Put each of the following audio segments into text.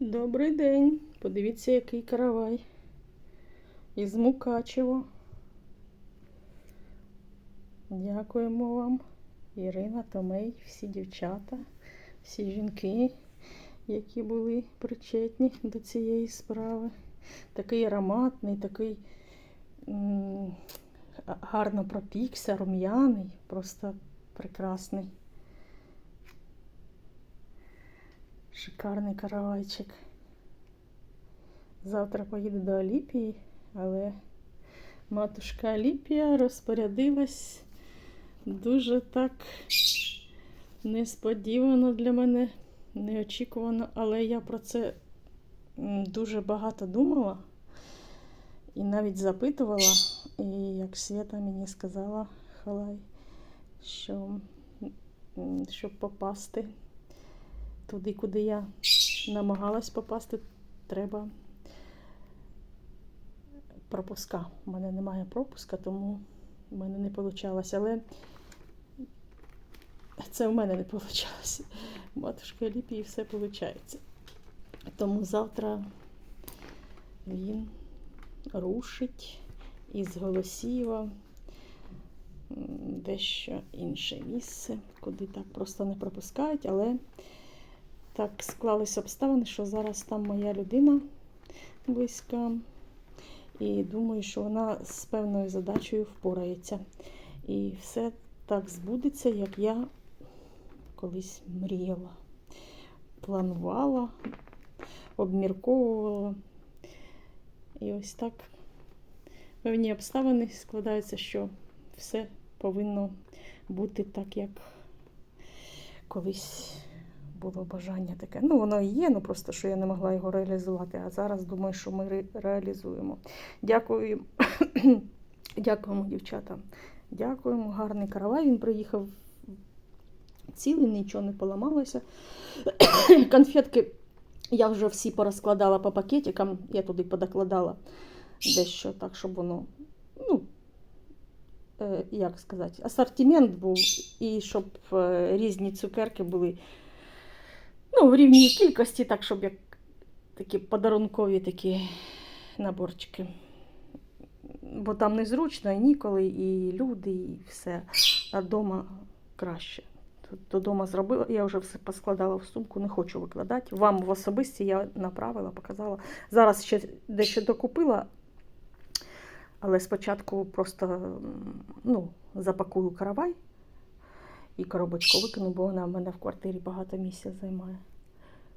Добрий день. Подивіться, який каравай. Із Мукачево. Дякуємо вам, Ірина, Томей, всі дівчата, всі жінки, які були причетні до цієї справи. Такий ароматний, такий гарно пропікся, рум'яний, просто прекрасний. Шикарний каравайчик. Завтра поїду до Аліпії, але матушка Аліпія розпорядилась дуже так несподівано для мене, неочікувано, але я про це дуже багато думала і навіть запитувала. І як Свята мені сказала, Халай, що щоб попасти туди, куди я намагалась попасти, треба пропуска. У мене немає пропуска, тому в мене не вийшло. Але це в мене не вийшло. Матушка Ліпії все виходить. Тому завтра він рушить із Голосієва дещо інше місце, куди так просто не пропускають, але так склались обставини, що зараз там моя людина близька. І думаю, що вона з певною задачею впорається. І все так збудеться, як я колись мріяла, планувала, обмірковувала. І ось так певні обставини складаються, що все повинно бути так, як колись було бажання таке. Ну, воно і є, ну просто що я не могла його реалізувати. А зараз думаю, що ми ре- реалізуємо. Дякую. Дякуємо, дівчата. Дякуємо. Гарний каравай. Він приїхав цілий, нічого не поламалося. Конфетки я вже всі порозкладала по пакетикам, я туди подокладала дещо так, щоб воно, ну, е, як сказати, асортимент був, і щоб е, різні цукерки були ну, в рівній кількості, так, щоб як такі подарункові такі наборчики. Бо там незручно і ніколи, і люди, і все. А вдома краще. Додому зробила, я вже все поскладала в сумку, не хочу викладати. Вам в особисті я направила, показала. Зараз ще дещо докупила, але спочатку просто ну, запакую каравай і коробочку викину, бо вона в мене в квартирі багато місця займає.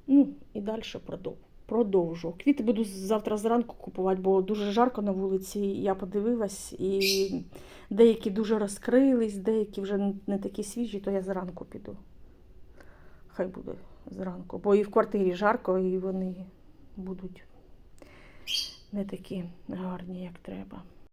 Ну, і далі продов- продовжу. Квіти буду завтра зранку купувати, бо дуже жарко на вулиці. Я подивилась, і деякі дуже розкрились, деякі вже не такі свіжі, то я зранку піду. Хай буде зранку. Бо і в квартирі жарко, і вони будуть не такі гарні, як треба.